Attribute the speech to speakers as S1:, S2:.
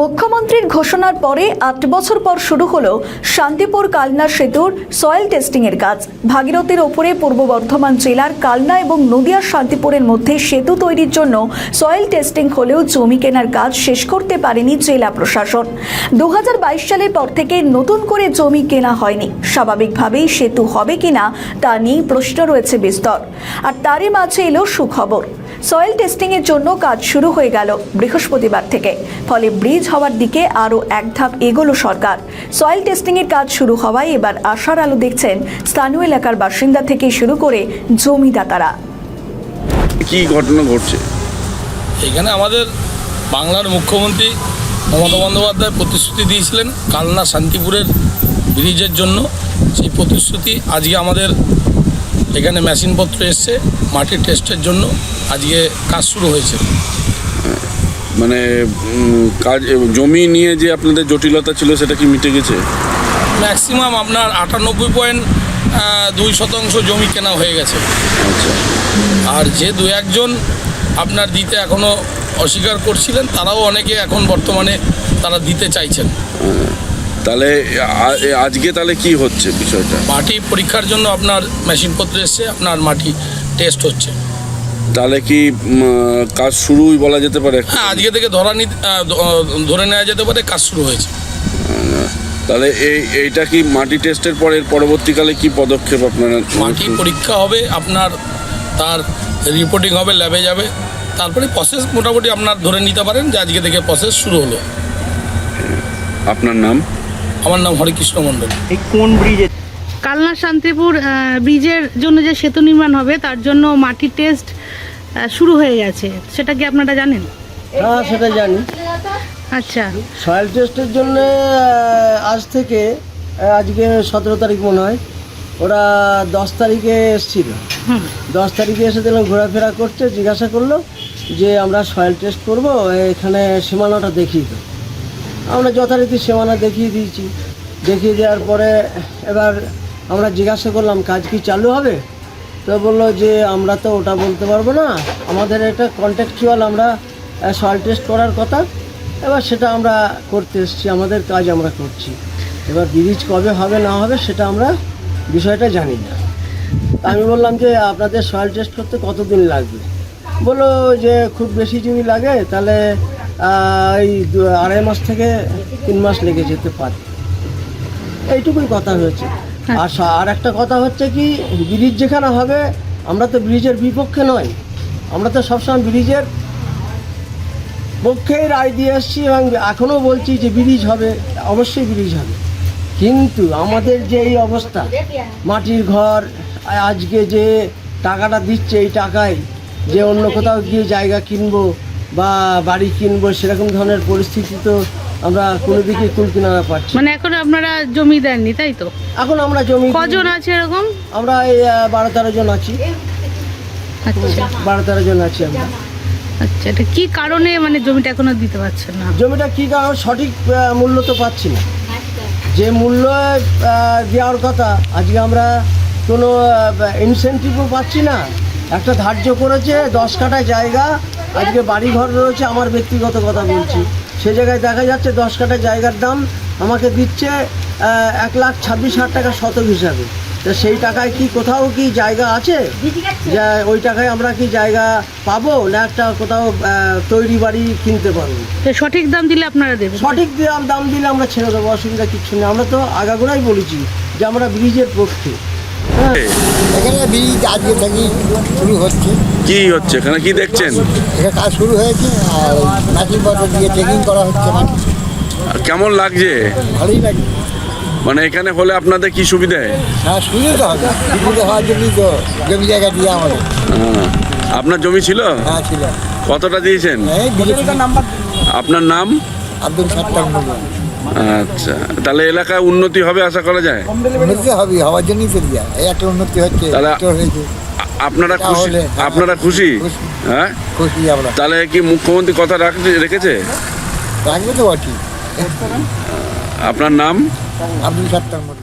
S1: মুখ্যমন্ত্রীর ঘোষণার পরে আট বছর পর শুরু হলো শান্তিপুর কালনা সেতুর সয়েল টেস্টিংয়ের কাজ। ভাগীরথের ওপরে পূর্ব বর্ধমান জেলার কালনা এবং নদিয়া শান্তিপুরের মধ্যে সেতু তৈরির জন্য সয়েল টেস্টিং হলেও জমি কেনার কাজ শেষ করতে পারেনি জেলা প্রশাসন। দু হাজার বাইশ সালের পর থেকে নতুন করে জমি কেনা হয়নি। স্বাভাবিকভাবেই সেতু হবে কিনা তা নিয়ে প্রশ্ন রয়েছে বিস্তর। আর তারই মাঝে এলো সুখবর। সয়েল টেস্টিং এর জন্য কাজ শুরু হয়ে গেল বৃহস্পতিবার থেকে। ফলে ব্রিজ হওয়ার দিকে আরও এক ধাপ এগোলো সরকার। সয়েল টেস্টিং এর কাজ শুরু হওয়ায় এবার আশার আলো দেখছেন স্থানীয় এলাকার বাসিন্দা থেকে শুরু করে জমিদাতারা।
S2: কি ঘটনা ঘটছে?
S3: এখানে আমাদের বাংলার মুখ্যমন্ত্রী মমতা বন্দ্যোপাধ্যায় প্রতিশ্রুতি দিয়েছিলেন কালনা শান্তিপুরের ব্রিজের জন্য। সেই প্রতিশ্রুতি আজকে আমাদের এখানে মেশিনপত্র এসছে মাটির টেস্টের জন্য। আজকে কাজ শুরু হয়েছে।
S2: মানে কাজ জমি নিয়ে যে আপনাদের জটিলতা ছিল সেটা কি মিটে গেছে?
S3: ম্যাক্সিমাম আপনার আটানব্বই পয়েন্ট দুই শতাংশ জমি কেনা হয়ে গেছে।
S2: আচ্ছা।
S3: আর যে দু একজন আপনার দিতে এখনও অস্বীকার করছিলেন তারাও অনেকে এখন বর্তমানে তারা দিতে চাইছেন।
S2: তাহলে আজকে তাহলে কি হচ্ছে বিষয়টা?
S3: মাটি পরীক্ষার জন্য আপনার মেশিনপত্র এসছে আপনার মাটি টেস্ট হচ্ছে।
S2: তাহলে কি কাজ শুরুই বলা যেতে পারে?
S3: হ্যাঁ আজকে থেকে ধরা নি ধরে নেওয়া যেতে পারে কাজ শুরু হয়েছে।
S2: তাহলে এই এইটা কি মাটি টেস্টের পরে পরবর্তীকালে কি পদক্ষেপ আপনারা
S3: মাটি পরীক্ষা হবে আপনার তার রিপোর্টিং হবে ল্যাবে যাবে। তারপরে প্রসেস মোটামুটি আপনার ধরে নিতে পারেন যে আজকে থেকে প্রসেস শুরু হলো।
S2: আপনার নাম?
S3: আমার নাম হরিকৃষ্ণ মণ্ডল।
S4: এই কোন ব্রিজে
S5: কালনা শান্তিপুর ব্রিজের জন্য যে সেতু নির্মাণ হবে তার জন্য মাটির টেস্ট শুরু হয়ে গেছে। সেটা কি আপনারা জানেন?
S4: হ্যাঁ সেটা জানি।
S5: আচ্ছা।
S4: সয়েল টেস্টের জন্য আজ থেকে আজকে সতেরো তারিখ মনে হয়। ওরা দশ তারিখে এসেছিল। দশ তারিখে এসে দিলাম ঘোরাফেরা করছে জিজ্ঞাসা করল যে আমরা সয়েল টেস্ট করব এখানে সীমানাটা দেখিয়ে দাও আমরা যথারীতি সীমানা দেখিয়ে দিয়েছি। দেখিয়ে দেওয়ার পরে এবার আমরা জিজ্ঞাসা করলাম, কাজ কি চালু হবে? তো বলল যে, আমরা তো ওটা বলতে পারব না। আমাদের একটা কন্ট্যাকচুয়াল আমরা সয়েল টেস্ট করার কথা। এবার সেটা আমরা করতে এসেছি, আমাদের কাজ আমরা করছি। এবার ব্রিজ কবে হবে, না হবে, সেটা আমরা বিষয়টা জানি না। আমি বললাম যে, আপনাদের সয়েল টেস্ট করতে কতদিন লাগবে? বলল যে, খুব বেশি যদি লাগে, তাহলে এই আড়াই মাস থেকে তিন মাস লেগে যেতে পারে। এইটুকুই কথা হয়েছে। আর আর একটা কথা হচ্ছে কি ব্রিজ যেখানে হবে আমরা তো ব্রিজের বিপক্ষে নয় আমরা তো সবসময় ব্রিজের পক্ষেই রায় দিয়ে এসছি এবং এখনও বলছি যে ব্রিজ হবে অবশ্যই ব্রিজ হবে। কিন্তু আমাদের যে এই অবস্থা মাটির ঘর আজকে যে টাকাটা দিচ্ছে এই টাকায় যে অন্য কোথাও গিয়ে জায়গা কিনবো বা বাড়ি কিনবো সেরকম ধরনের পরিস্থিতি তো আমরা কোনো দিকে কুল কিনারা পাচ্ছি।
S5: মানে এখন আপনারা জমি দেননি তাই তো?
S4: এখন আমরা জমি
S5: কজন আছে এরকম?
S4: আমরা এই বারো তেরো জন আছি।
S5: আচ্ছা।
S4: বারো তেরো জন আছি আমরা।
S5: আচ্ছা এটা কি কারণে মানে জমিটা এখনও দিতে পারছেন না?
S4: জমিটা কী কারণ? সঠিক মূল্য তো পাচ্ছি না। যে মূল্য দেওয়ার কথা আজকে আমরা কোনো ইনসেন্টিভও পাচ্ছি না। একটা ধার্য করেছে দশ কাঠা জায়গা আজকে বাড়ি ঘর রয়েছে আমার ব্যক্তিগত কথা বলছি। সে জায়গায় দেখা যাচ্ছে দশ কাঠা জায়গার দাম আমাকে দিচ্ছে এক লাখ ছাব্বিশ হাজার টাকা শতক হিসাবে। তা সেই টাকায় কি কোথাও কি জায়গা আছে? যা ওই টাকায় আমরা কি জায়গা পাবো না একটা কোথাও তৈরি বাড়ি কিনতে পারব?
S5: তো সঠিক দাম দিলে আপনারা দেবেন?
S4: সঠিক দাম দাম দিলে আমরা ছেড়ে দেবো অসুবিধা কিচ্ছু নেই। আমরা তো আগাগোড়াই বলেছি যে আমরা ব্রিজের পক্ষে।
S6: এখানে ব্রিজ আজকে থেকেই শুরু হচ্ছে।
S2: কি হচ্ছে? এখানে কি দেখছেন?
S6: এখানে কাজ শুরু হয়েছে আর মাটি পত্র দিয়ে চেকিং করা হচ্ছে মাটি
S2: কেমন লাগছে?
S6: ভালোই লাগে
S2: মানে এখানে হলে আপনাদের কি সুবিধা?
S6: হ্যাঁ সুবিধা হবে। সুবিধা হওয়ার জন্যই তো জমি জায়গা দিয়ে আমাদের।
S2: হ্যাঁ। আপনার জমি ছিল?
S6: হ্যাঁ ছিল।
S2: কতটা দিয়েছেন?
S6: এই বিজেপি। নাম্বার
S2: আপনার নাম?
S6: আব্দুল সাত্তার
S2: আচ্ছা। তাহলে এলাকায় উন্নতি হবে আশা করা যায়?
S6: উন্নতি হবে হওয়ার জন্যই এই একটা উন্নতি হচ্ছে
S2: তাহলে- আ- আপনারা খুশি?
S6: তাহলে, হ্যাঁ।
S2: আপনারা
S6: খুশি।
S2: হ্যাঁ?
S6: খুশি আমরা।
S2: তাহলে কি মুখ্যমন্ত্রী কথা রাখ- রেখেছে?
S6: রাখবে তো বটি।
S2: আপনার নাম?
S6: আব্দুল সাত্তার মূল্য